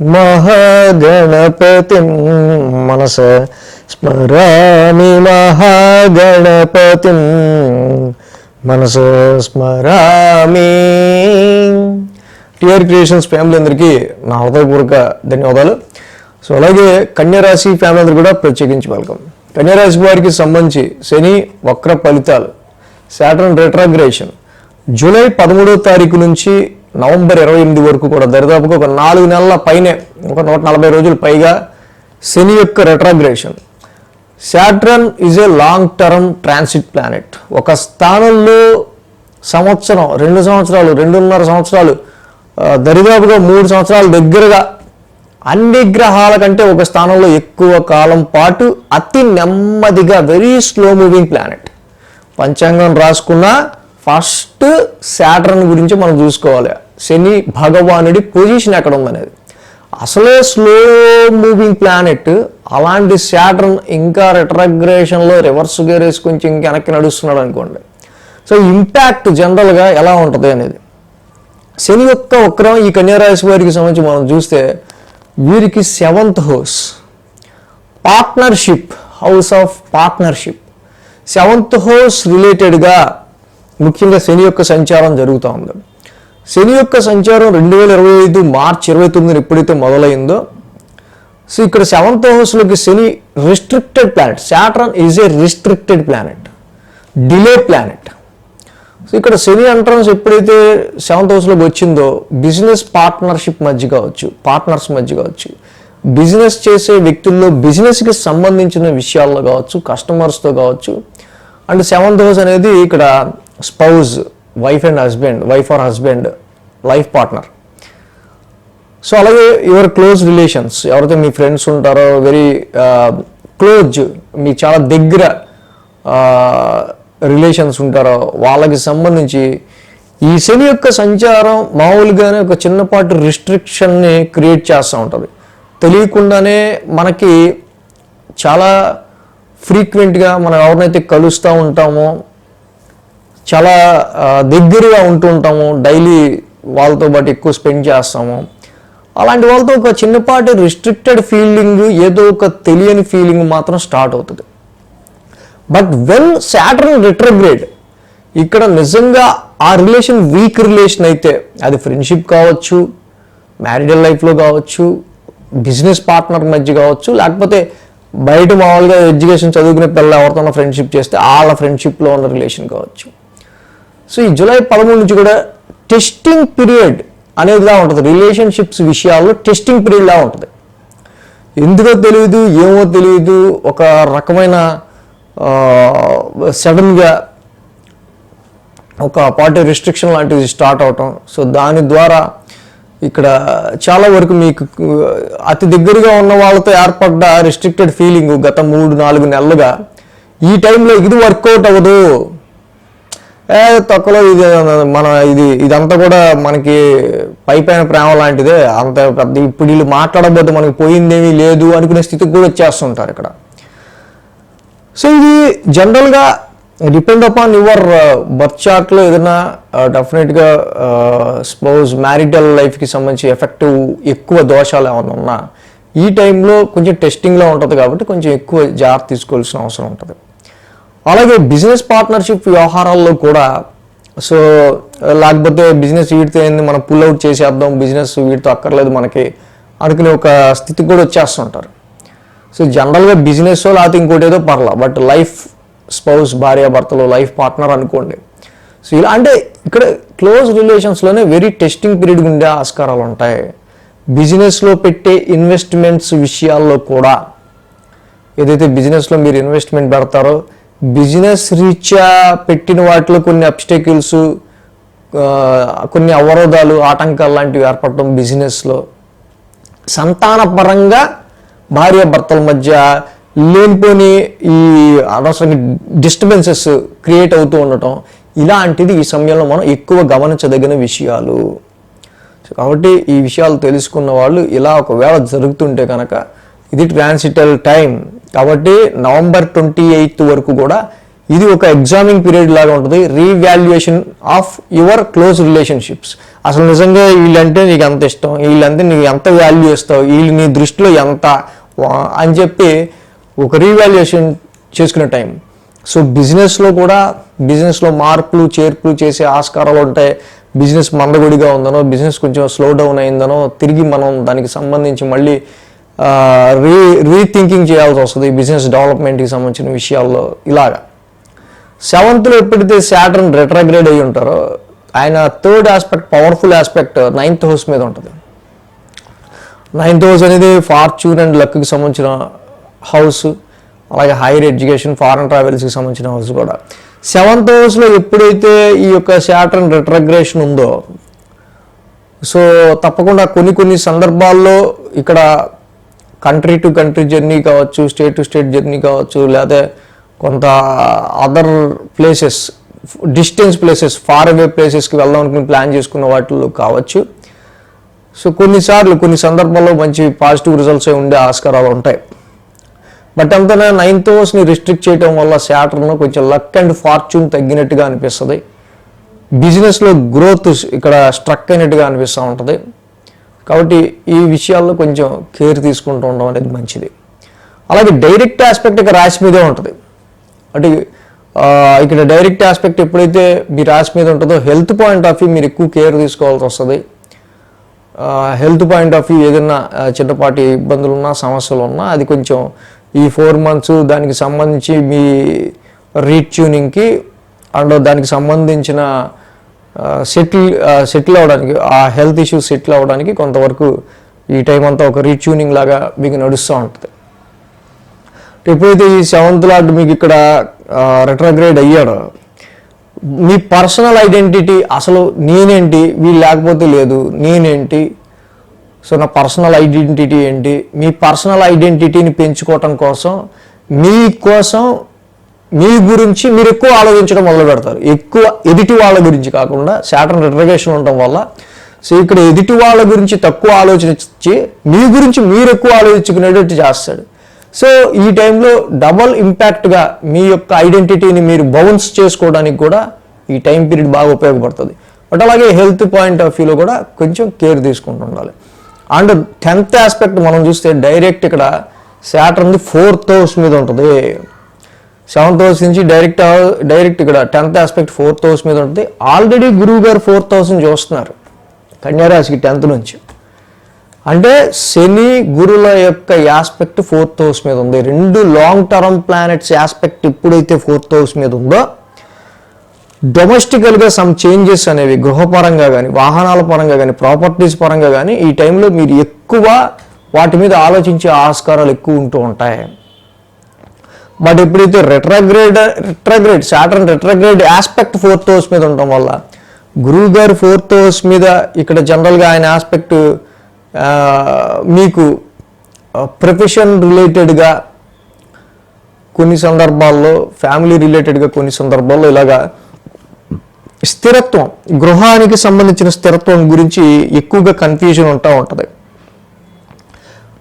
మహాగణపతిం మనస స్మరామి మహాగణపతిం మనస స్మరామి. టిఆర్ క్రియేషన్స్ ఫ్యామిలీ అందరికీ నా హృదయపూర్వక ధన్యవాదాలు. సో అలాగే కన్యారాశి ఫ్యామిలీ అందరూ కూడా ప్రత్యేకించి వెల్కమ్ కన్యారాశి వారికి సంబంధించి శని వక్ర ఫలితాలు సాటర్న్ రెట్రాగ్రేషన్ జూలై పదమూడో తారీఖు నుంచి నవంబర్ ఇరవై ఎనిమిది వరకు కూడా దరిదాపుగా ఒక నాలుగు నెలల పైనే ఒక నూట నలభై రోజులు పైగా శని యొక్క retrogression Saturn is a long term transit planet ఒక స్థానంలో సంవత్సరం రెండు సంవత్సరాలు రెండున్నర సంవత్సరాలు దరిదాపుగా మూడు సంవత్సరాల దగ్గరగా అన్ని గ్రహాల కంటే ఒక స్థానంలో ఎక్కువ కాలం పాటు అతి నెమ్మదిగా వెరీ స్లో మూవింగ్ ప్లానెట్ పంచాంగం రాసుకున్న ఫస్ట్ శాటర్న్ గురించి మనం చూసుకోవాలి. శని భగవానుడి పొజిషన్ ఎక్కడ ఉందనేది. అసలే స్లో మూవింగ్ ప్లానెట్ అలాంటి శాటర్న్ ఇంకా రిట్రగ్రేషన్లో రివర్స్ గేర్ వేసి కొంచెం ఇంకా వెనక్కి నడుస్తున్నాడు అనుకోండి. సో ఇంపాక్ట్ జనరల్గా ఎలా ఉంటుంది అనేది. శని యొక్క వక్రం ఈ కన్యారాశి వారికి సంబంధించి మనం చూస్తే వీరికి seventh house partnership house of partnership seventh house రిలేటెడ్గా ముఖ్యంగా శని యొక్క సంచారం జరుగుతూ ఉంది. శని యొక్క సంచారం రెండు వేల ఇరవై ఐదు మార్చ్ ఇరవై తొమ్మిదిన ఎప్పుడైతే మొదలైందో సో ఇక్కడ సెవెంత్ హౌస్లోకి Shani restricted planet Saturn is a restricted planet delay planet so ఇక్కడ శని ఎంట్రన్స్ ఎప్పుడైతే సెవెంత్ హౌస్లోకి వచ్చిందో బిజినెస్ పార్ట్నర్షిప్ మధ్య కావచ్చు పార్ట్నర్స్ మధ్య కావచ్చు బిజినెస్ చేసే వ్యక్తుల్లో బిజినెస్కి సంబంధించిన విషయాల్లో కావచ్చు కస్టమర్స్తో కావచ్చు అండ్ సెవెంత్ హౌస్ అనేది ఇక్కడ spouse wife and husband wife or husband life partner so అలాగే యువర్ క్లోజ్ రిలేషన్స్ ఎవరైతే మీ ఫ్రెండ్స్ ఉంటారో వెరీ క్లోజ్ మీకు చాలా దగ్గర uh, రిలేషన్స్ ఉంటారో వాళ్ళకి సంబంధించి ఈ శని యొక్క సంచారం మామూలుగానే ఒక చిన్నపాటి రిస్ట్రిక్షన్ని క్రియేట్ చేస్తూ ఉంటుంది. తెలియకుండానే మనకి చాలా ఫ్రీక్వెంట్గా మనం ఎవరినైతే కలుస్తూ ఉంటామో చాలా దగ్గరగా ఉంటూ ఉంటాము. డైలీ వాళ్ళతో పాటు ఎక్కువ స్పెండ్ చేస్తాము. అలాంటి వాళ్ళతో ఒక చిన్నపాటి రిస్ట్రిక్టెడ్ ఫీలింగ్ ఏదో ఒక తెలియని ఫీలింగ్ మాత్రం స్టార్ట్ అవుతుంది. బట్ వెన్ సాటర్న్ రిట్రగ్రేడ్ ఇక్కడ నిజంగా ఆ రిలేషన్ వీక్ రిలేషన్ అయితే అది ఫ్రెండ్షిప్ కావచ్చు మ్యారిడల్ లైఫ్లో కావచ్చు బిజినెస్ పార్ట్నర్ మధ్య కావచ్చు లేకపోతే బయట మామూలుగా ఎడ్యుకేషన్ చదువుకునే పిల్లలు ఎవరితోనో ఫ్రెండ్షిప్ చేస్తే వాళ్ళ ఫ్రెండ్షిప్లో ఉన్న రిలేషన్ కావచ్చు. సో ఈ జూలై పదమూడు నుంచి కూడా టెస్టింగ్ పీరియడ్ అనేదిలా ఉంటుంది. రిలేషన్షిప్స్ విషయాల్లో టెస్టింగ్ పీరియడ్లా ఉంటుంది. ఎందుకో తెలియదు ఏమో తెలియదు ఒక రకమైన సడన్గా ఒక పార్టీ రిస్ట్రిక్షన్ లాంటిది స్టార్ట్ అవటం. సో దాని ద్వారా ఇక్కడ చాలా వరకు మీకు అతి దగ్గరగా ఉన్న వాళ్ళతో ఏర్పడ్డ రిస్ట్రిక్టెడ్ ఫీలింగ్ గత మూడు నాలుగు నెలలుగా ఈ టైంలో ఇది వర్కౌట్ అవ్వదు. తక్కువలో ఇది మన ఇది ఇదంతా కూడా మనకి పై పైన ప్రేమ లాంటిదే. అంత పెద్ద ఇప్పుడు వీళ్ళు మాట్లాడబోతే మనకి పోయిందేమీ లేదు అనుకునే స్థితికి కూడా వచ్చేస్తుంటారు ఇక్కడ. సో ఇది జనరల్గా డిపెండ్ అపాన్ యువర్ బర్త్ చార్ట్లో ఏదైనా డెఫినెట్గా స్పోజ్ మ్యారిటల్ లైఫ్కి సంబంధించి ఎఫెక్టివ్ ఎక్కువ దోషాలు ఏమైనా ఉన్నా ఈ టైంలో కొంచెం టెస్టింగ్లో ఉంటుంది కాబట్టి కొంచెం ఎక్కువ జాగ్రత్త తీసుకోవాల్సిన అవసరం ఉంటుంది. అలాగే బిజినెస్ పార్ట్నర్షిప్ వ్యవహారాల్లో కూడా సో లేకపోతే బిజినెస్ వీడితో ఏంది మనం పుల్ అవుట్ చేసేద్దాం బిజినెస్ వీటితో అక్కర్లేదు మనకి అనుకునే ఒక స్థితికి కూడా వచ్చేస్తుంటారు. సో జనరల్గా బిజినెస్ లేకపోతే ఇంకోటి ఏదో పర్లా బట్ లైఫ్ స్పౌస్ భార్యాభర్తలు లైఫ్ పార్ట్నర్ అనుకోండి. సో ఇలా అంటే ఇక్కడ క్లోజ్ రిలేషన్స్లోనే వెరీ టెస్టింగ్ పీరియడ్ ఉండే ఆస్కారాలు ఉంటాయి. బిజినెస్లో పెట్టే ఇన్వెస్ట్మెంట్స్ విషయాల్లో కూడా ఏదైతే బిజినెస్లో మీరు ఇన్వెస్ట్మెంట్ పెడతారో బిజినెస్ రీత్యా పెట్టిన వాటిలో కొన్ని అబ్స్టెకిల్స్ కొన్ని అవరోధాలు ఆటంకాలు లాంటివి ఏర్పడటం బిజినెస్లో. సంతానపరంగా భార్య భర్తల మధ్య లేనిపోని ఈ అనవసరంగా డిస్టర్బెన్సెస్ క్రియేట్ అవుతూ ఉండటం ఇలాంటిది ఈ సమయంలో మనం ఎక్కువ గమనించదగిన విషయాలు. కాబట్టి ఈ విషయాలు తెలుసుకున్న వాళ్ళు ఇలా ఒకవేళ జరుగుతుంటే కనుక ఇది ట్రాన్సిటల్ టైం కాబట్టి నవంబర్ ట్వంటీ ఎయిత్ వరకు కూడా ఇది ఒక ఎగ్జామింగ్ పీరియడ్ లాగా ఉంటుంది. Revaluation of your close relationships. అసలు నిజంగా వీళ్ళంటే నీకు ఎంత ఇష్టం? వీళ్ళంటే నీకు ఎంత వాల్యూ ఇస్తావు? వీళ్ళు నీ దృష్టిలో ఎంత? వా- అని చెప్పి ఒక రీవాల్యుయేషన్ చేసుకునే టైం. సో బిజినెస్లో కూడా బిజినెస్లో మార్పులు చేర్పులు చేసే ఆస్కారాలు ఉంటాయి. బిజినెస్ మందగొడిగా ఉందనో బిజినెస్ కొంచెం స్లో డౌన్ అయిందనో తిరిగి మనం దానికి సంబంధించి మళ్ళీ రీ రీథింకింగ్ చేయాల్సి వస్తుంది బిజినెస్ డెవలప్మెంట్కి సంబంధించిన విషయాల్లో ఇలాగా. సెవెంత్లో ఎప్పుడైతే శాటర్న్ రెట్రాగ్రేడ్ అయ్యి ఉంటారో ఆయన third aspect powerful aspect ninth house మీద ఉంటుంది. నైన్త్ హౌస్ అనేది ఫార్చ్యూన్ అండ్ లక్కి సంబంధించిన హౌస్ అలాగే హైయర్ ఎడ్యుకేషన్ ఫారెన్ ట్రావెల్స్కి సంబంధించిన హౌస్ కూడా. సెవెంత్ హౌస్లో ఎప్పుడైతే ఈ యొక్క శాటర్న్ రిట్రగ్రేషన్ ఉందో సో తప్పకుండా కొన్ని కొన్ని సందర్భాల్లో ఇక్కడ కంట్రీ టు కంట్రీ జర్నీ కావచ్చు స్టేట్ టు స్టేట్ జర్నీ కావచ్చు లేదా కొంత other places distance places far away ప్లేసెస్కి వెళ్దాం అనుకుని ప్లాన్ చేసుకున్న వాటిల్లో కావచ్చు. సో కొన్నిసార్లు కొన్ని సందర్భాల్లో మంచి పాజిటివ్ రిజల్ట్స్ ఉండే ఆస్కారాలు ఉంటాయి. బట్ అంతనే నైన్త్ హౌస్ని రిస్ట్రిక్ట్ చేయడం వల్ల శాటర్ను కొంచెం లక్ అండ్ ఫార్చ్యూన్ తగ్గినట్టుగా అనిపిస్తుంది. బిజినెస్లో గ్రోత్ ఇక్కడ స్ట్రక్ అయినట్టుగా అనిపిస్తూ ఉంటుంది. కాబట్టి ఈ విషయాల్లో కొంచెం కేర్ తీసుకుంటూ ఉండడం అనేది మంచిది. అలాగే డైరెక్ట్ ఆస్పెక్ట్ ఇక రాశి మీదే ఉంటుంది. అంటే ఇక్కడ డైరెక్ట్ ఆస్పెక్ట్ ఎప్పుడైతే మీ రాశి మీద ఉంటుందో హెల్త్ పాయింట్ ఆఫ్ వ్యూ మీరు ఎక్కువ కేర్ తీసుకోవాల్సి వస్తుంది. హెల్త్ పాయింట్ ఆఫ్ వ్యూ ఏదైనా చిన్నపాటి ఇబ్బందులు ఉన్నా సమస్యలు ఉన్నా అది కొంచెం ఈ ఫోర్ మంత్స్ దానికి సంబంధించి మీ రీట్యూనింగ్కి అండ్ దానికి సంబంధించిన సెటిల్ సెటిల్ అవ్వడానికి ఆ హెల్త్ ఇష్యూస్ సెటిల్ అవ్వడానికి కొంతవరకు ఈ టైం అంతా ఒక రీట్యూనింగ్ లాగా మీకు నడుస్తూ ఉంటుంది. ఎప్పుడైతే ఈ సెవెంత్ లార్డ్ మీకు ఇక్కడ రిట్రగ్రేడ్ అయ్యాడో మీ పర్సనల్ ఐడెంటిటీ అసలు నేనేంటి వీళ్ళు లేకపోతే లేదు నేనేంటి సో నా పర్సనల్ ఐడెంటిటీ ఏంటి మీ పర్సనల్ ఐడెంటిటీని పెంచుకోవటం కోసం మీ కోసం మీ గురించి మీరు ఎక్కువ ఆలోచించడం మొదలు పెడతారు. ఎక్కువ ఎదుటి వాళ్ళ గురించి కాకుండా శాటర్న్ రిటర్గేషన్ ఉండటం వల్ల. సో ఇక్కడ ఎదుటి వాళ్ళ గురించి తక్కువ ఆలోచించి మీ గురించి మీరు ఎక్కువ ఆలోచించుకునేటట్టు చేస్తాడు. సో ఈ టైంలో డబల్ ఇంపాక్ట్గా మీ యొక్క ఐడెంటిటీని మీరు బౌన్స్ చేసుకోవడానికి కూడా ఈ టైం పీరియడ్ బాగా ఉపయోగపడుతుంది. బట్ అలాగే హెల్త్ పాయింట్ ఆఫ్ వ్యూలో కూడా కొంచెం కేర్ తీసుకుంటూ ఉండాలి. అండ్ టెన్త్ ఆస్పెక్ట్ మనం చూస్తే డైరెక్ట్ ఇక్కడ శాటర్న్ ఫోర్త్ హౌస్ మీద ఉంటుంది. సెవెంత్ హౌస్ నుంచి డైరెక్ట్ డైరెక్ట్ ఇక్కడ టెన్త్ ఆస్పెక్ట్ ఫోర్త్ హౌస్ మీద ఉంటుంది. ఆల్రెడీ గురువు గారు ఫోర్త్ హౌస్ని చూస్తున్నారు కన్యారాశికి టెన్త్ నుంచి. అంటే శని గురుల యొక్క యాస్పెక్ట్ ఫోర్త్ హౌస్ మీద ఉంది. రెండు లాంగ్ టర్మ్ ప్లానెట్స్ యాస్పెక్ట్ ఎప్పుడైతే ఫోర్త్ హౌస్ మీద ఉందో డొమెస్టికల్గా సమ్ చేంజెస్ అనేవి గృహపరంగా కానీ వాహనాల పరంగా కానీ ప్రాపర్టీస్ పరంగా కానీ ఈ టైంలో మీరు ఎక్కువ వాటి మీద ఆలోచించే ఆస్కారాలు ఎక్కువ ఉంటూ ఉంటాయి. బట్ ఎప్పుడైతే retrograde retrograde Saturn retrograde aspect fourth house మీద ఉండటం వల్ల గురువు గారు ఫోర్త్ హౌస్ మీద ఇక్కడ జనరల్గా ఆయన ఆస్పెక్ట్ మీకు ప్రొఫెషన్ రిలేటెడ్గా కొన్ని సందర్భాల్లో ఫ్యామిలీ రిలేటెడ్గా కొన్ని సందర్భాల్లో ఇలాగా స్థిరత్వం గృహానికి సంబంధించిన స్థిరత్వం గురించి ఎక్కువగా కన్ఫ్యూజన్ ఉంటా ఉంటుంది.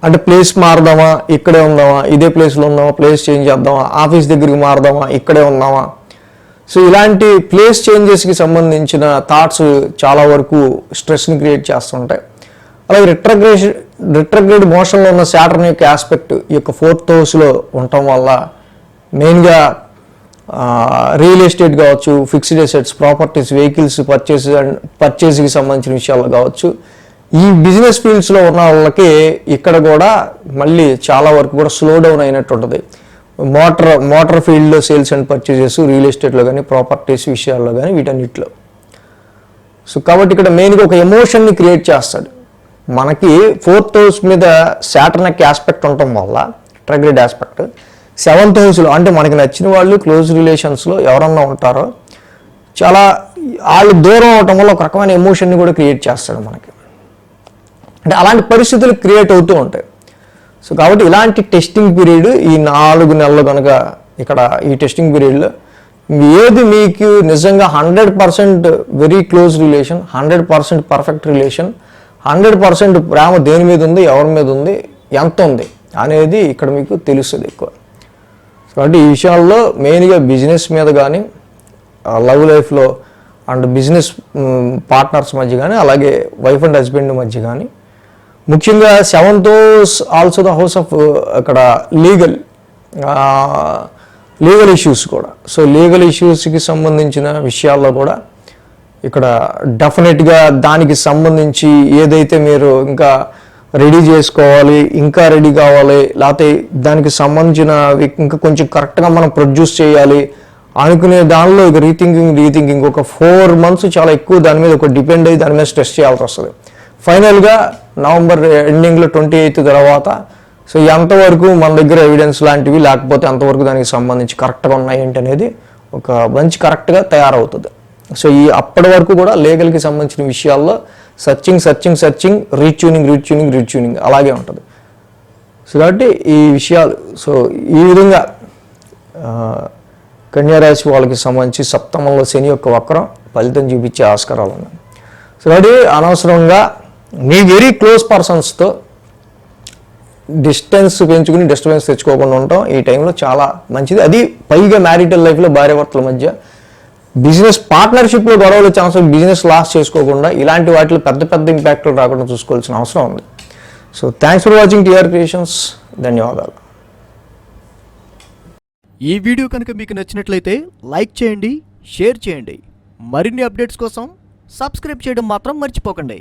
అంటే ప్లేస్ మారదామా ఇక్కడే ఉందామా ఇదే ప్లేస్లో ఉందామా ప్లేస్ చేంజ్ చేద్దామా ఆఫీస్ దగ్గరికి మారదామా ఇక్కడే ఉందామా? సో ఇలాంటి ప్లేస్ చేంజెస్కి సంబంధించిన థాట్స్ చాలా వరకు స్ట్రెస్ని క్రియేట్ చేస్తుంటాయి. అలాగే రిట్రగ్రేషన్ రిట్రగ్రేడ్ మోషన్లో ఉన్న శాటర్న్ యొక్క ఆస్పెక్ట్ ఈ యొక్క ఫోర్త్ హౌస్లో ఉండటం వల్ల మెయిన్గా రియల్ ఎస్టేట్ కావచ్చు fixed assets properties vehicles purchase and పర్చేస్కి సంబంధించిన విషయాలు కావచ్చు. ఈ బిజినెస్ ఫీల్డ్స్లో ఉన్న వాళ్ళకి ఇక్కడ కూడా మళ్ళీ చాలా వరకు కూడా స్లో డౌన్ అయినట్టు ఉంటుంది. మోటార్ మోటార్ ఫీల్డ్లో సేల్స్ అండ్ పర్చేజెస్ రియల్ ఎస్టేట్లో కానీ ప్రాపర్టీస్ విషయాల్లో కానీ వీటన్నిటిలో. సో కాబట్టి ఇక్కడ మెయిన్గా ఒక ఎమోషన్ని క్రియేట్ చేస్తాడు. మనకి ఫోర్త్ హౌస్ మీద శాటర్నక్ ఆస్పెక్ట్ ఉండటం వల్ల ట్రగ్రెడ్ ఆస్పెక్ట్ సెవెంత్ హౌస్లో అంటే మనకి నచ్చిన వాళ్ళు క్లోజ్ రిలేషన్స్లో ఎవరన్నా ఉంటారో చాలా వాళ్ళు దూరం అవటం వల్ల ఒక రకమైన ఎమోషన్ని కూడా క్రియేట్ చేస్తాడు మనకి. అంటే అలాంటి పరిస్థితులు క్రియేట్ అవుతూ ఉంటాయి. సో కాబట్టి ఇలాంటి టెస్టింగ్ పీరియడ్ ఈ నాలుగు నెలలు కనుక ఇక్కడ ఈ టెస్టింగ్ పీరియడ్లో ఏది మీకు నిజంగా hundred percent very close relation hundred percent perfect relation hundred percent ప్రేమ దేని మీద ఉంది ఎవరి మీద ఉంది ఎంత ఉంది అనేది ఇక్కడ మీకు తెలుస్తుంది ఎక్కువ. కాబట్టి అంటే ఈ విషయాల్లో మెయిన్గా బిజినెస్ మీద కానీ లవ్ లైఫ్లో అండ్ బిజినెస్ పార్ట్నర్స్ మధ్య కానీ అలాగే వైఫ్ అండ్ హస్బెండ్ మధ్య కానీ ముఖ్యంగా seventh also the house of అక్కడ లీగల్ లీగల్ ఇష్యూస్ కూడా. సో లీగల్ ఇష్యూస్కి సంబంధించిన విషయాల్లో కూడా ఇక్కడ డెఫినెట్గా దానికి సంబంధించి ఏదైతే మీరు ఇంకా రెడీ చేసుకోవాలి ఇంకా రెడీ కావాలి లేకపోతే దానికి సంబంధించిన ఇంకా కొంచెం కరెక్ట్గా మనం ప్రొడ్యూస్ చేయాలి అనుకునే దానిలో ఇక రీథింకింగ్ రీథింకింగ్ ఒక ఫోర్ మంత్స్ చాలా ఎక్కువ దాని మీద ఒక డిపెండ్ అయ్యి దాని మీద స్ట్రెస్ చేయాల్సి వస్తుంది. ఫైనల్గా నవంబర్ ఎండింగ్లో ట్వంటీ ఎయిత్ తర్వాత. సో ఎంతవరకు మన దగ్గర ఎవిడెన్స్ లాంటివి లేకపోతే ఎంతవరకు దానికి సంబంధించి కరెక్ట్గా ఉన్నాయి ఏంటి అనేది ఒక మంచి కరెక్ట్గా తయారవుతుంది. సో ఈ అప్పటి వరకు కూడా లీగల్కి సంబంధించిన విషయాల్లో searching searching searching retuning retuning retuning అలాగే ఉంటుంది. సో కాబట్టి ఈ విషయాలు సో ఈ విధంగా కన్యారాశి వాళ్ళకి సంబంధించి సప్తమంలో శని యొక్క వక్రం ఫలితం చూపించే ఆస్కారాలు ఉన్నాయి. సో కాబట్టి అనవసరంగా మీ వెరీ క్లోజ్ పర్సన్స్తో డిస్టెన్స్ పెంచుకుని డిస్టర్బెన్స్ తెచ్చుకోకుండా ఉండటం ఈ టైంలో చాలా మంచిది. అది పైగా మ్యారిటల్ లైఫ్లో భార్యాభర్తల మధ్య బిజినెస్ పార్ట్నర్షిప్లో గొడవలు ఛాన్స్ బిజినెస్ లాస్ చేసుకోకుండా ఇలాంటి వాటిలో పెద్ద పెద్ద ఇంపాక్ట్లు రాకుండా చూసుకోవాల్సిన అవసరం ఉంది. So thanks for watching TR creations ధన్యవాదాలు. ఈ వీడియో కనుక మీకు నచ్చినట్లయితే లైక్ చేయండి షేర్ చేయండి. మరిన్ని అప్డేట్స్ కోసం సబ్స్క్రైబ్ చేయడం మాత్రం మర్చిపోకండి.